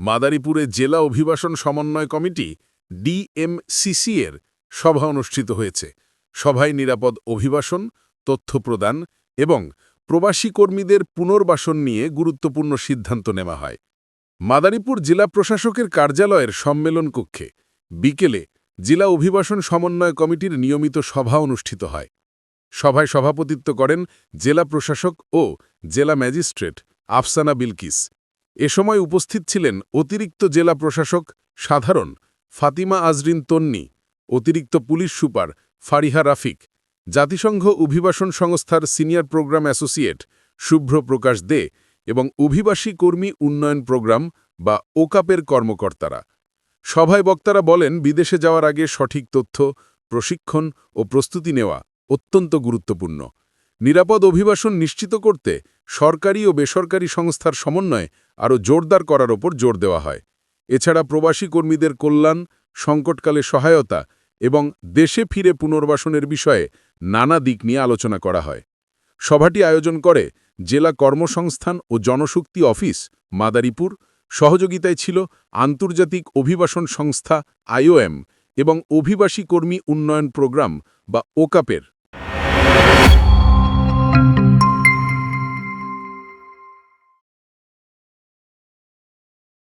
মাদারীপুরে জেলা অভিবাসন সমন্বয় কমিটি ডিএমসিসি এর সভা অনুষ্ঠিত হয়েছে। সভায় নিরাপদ অভিবাসন, তথ্য প্রদান এবং প্রবাসী কর্মীদের পুনর্বাসন নিয়ে গুরুত্বপূর্ণ সিদ্ধান্ত নেওয়া হয়। মাদারীপুর জেলা প্রশাসকের কার্যালয়ের সম্মেলন কক্ষে বিকেলে জেলা অভিবাসন সমন্বয় কমিটির নিয়মিত সভা অনুষ্ঠিত হয়। সভায় সভাপতিত্ব করেন জেলা প্রশাসক ও জেলা ম্যাজিস্ট্রেট আফসানা বিলকিস। এ সময় উপস্থিত ছিলেন অতিরিক্ত জেলা প্রশাসক সাধারণ ফাতিমা আজরিন তন্নি, অতিরিক্ত পুলিশ সুপার ফারিহা রাফিক, জাতিসংঘ অভিবাসন সংস্থার senior programme associate Shubhra Prakash De এবং অভিবাসী কর্মী উন্নয়ন প্রোগ্রাম বা ওকাপের কর্মকর্তারা। সভায় বক্তারা বলেন, বিদেশে যাওয়ার আগে সঠিক তথ্য, প্রশিক্ষণ ও প্রস্তুতি নেওয়া অত্যন্ত গুরুত্বপূর্ণ। নিরাপদ অভিবাসন নিশ্চিত করতে সরকারি ও বেসরকারি সংস্থার সমন্বয়ে আরও জোরদার করার ওপর জোর দেওয়া হয়। এছাড়া প্রবাসী কর্মীদের কল্যাণ, সংকটকালে সহায়তা এবং দেশে ফিরে পুনর্বাসনের বিষয়ে নানা দিক নিয়ে আলোচনা করা হয়। সভাটি আয়োজন করে জেলা কর্মসংস্থান ও জনশক্তি অফিস, মাদারীপুর, সহযোগিতায় ছিল আন্তর্জাতিক অভিবাসন সংস্থা আইওএম এবং অভিবাসী কর্মী উন্নয়ন প্রোগ্রাম বা ওকাপের।